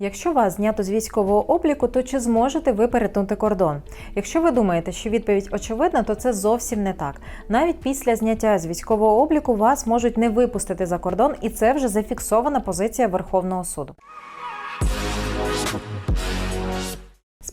Якщо вас знято з військового обліку, то чи зможете ви перетнути кордон? Якщо ви думаєте, що відповідь очевидна, то це зовсім не так. Навіть після зняття з військового обліку вас можуть не випустити за кордон, і це вже зафіксована позиція Верховного суду.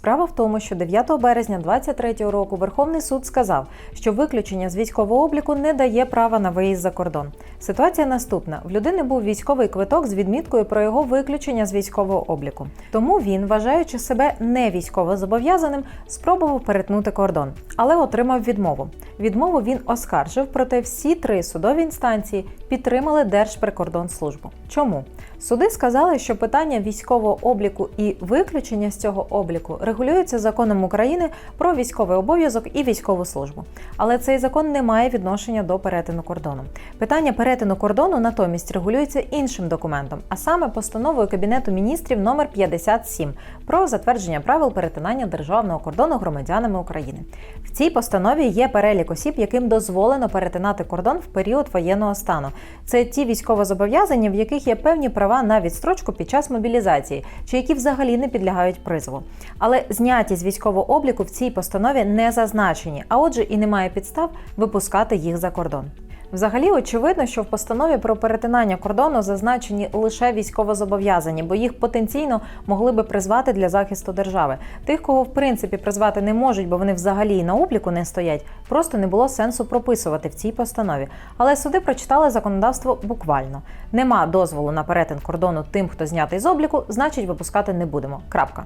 Справа в тому, що 9 березня 2023 року Верховний суд сказав, що виключення з військового обліку не дає права на виїзд за кордон. Ситуація наступна: в людини був військовий квиток з відміткою про його виключення з військового обліку. Тому він, вважаючи себе не військово зобов'язаним, спробував перетнути кордон, але отримав відмову. Відмову він оскаржив, проте всі три судові інстанції підтримали Держприкордонслужбу. Чому? Суди сказали, що питання військового обліку і виключення з цього обліку регулюється законом України про військовий обов'язок і військову службу. Але цей закон не має відношення до перетину кордону. Питання перетину кордону натомість регулюється іншим документом, а саме постановою Кабінету міністрів номер 57 про затвердження правил перетинання державного кордону громадянами України. В цій постанові є перелік осіб, яким дозволено перетинати кордон в період воєнного стану. Це ті військовозобов'язані, в яких є певні права на відстрочку під час мобілізації, чи які взагалі не підлягають призову. Але зняті з військового обліку в цій постанові не зазначені, а отже, і немає підстав випускати їх за кордон. Взагалі, очевидно, що в постанові про перетинання кордону зазначені лише військовозобов'язані, бо їх потенційно могли би призвати для захисту держави. Тих, кого в принципі призвати не можуть, бо вони взагалі на обліку не стоять, просто не було сенсу прописувати в цій постанові. Але суди прочитали законодавство буквально: нема дозволу на перетин кордону тим, хто знятий з обліку, значить випускати не будемо. Крапка.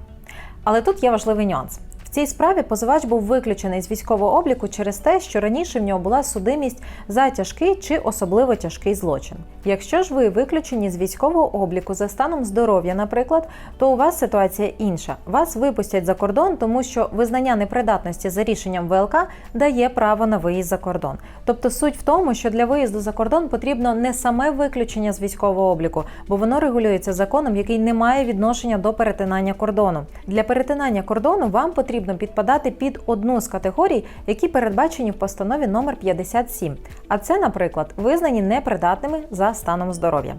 Але тут є важливий нюанс. Цій справі позивач був виключений з військового обліку через те, що раніше в нього була судимість за тяжкий чи особливо тяжкий злочин. Якщо ж ви виключені з військового обліку за станом здоров'я, наприклад, то у вас ситуація інша. Вас випустять за кордон, тому що визнання непридатності за рішенням ВЛК дає право на виїзд за кордон. Тобто суть в тому, що для виїзду за кордон потрібно не саме виключення з військового обліку, бо воно регулюється законом, який не має відношення до перетинання кордону. Для перетинання кордону вам потрібно підпадати під одну з категорій, які передбачені в постанові номер 57. А це, наприклад, визнані непридатними за станом здоров'я.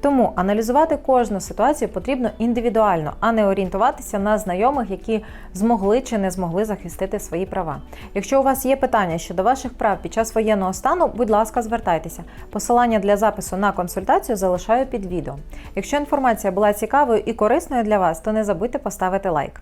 Тому аналізувати кожну ситуацію потрібно індивідуально, а не орієнтуватися на знайомих, які змогли чи не змогли захистити свої права. Якщо у вас є питання щодо ваших прав під час воєнного стану, будь ласка, звертайтеся. Посилання для запису на консультацію залишаю під відео. Якщо інформація була цікавою і корисною для вас, то не забудьте поставити лайк.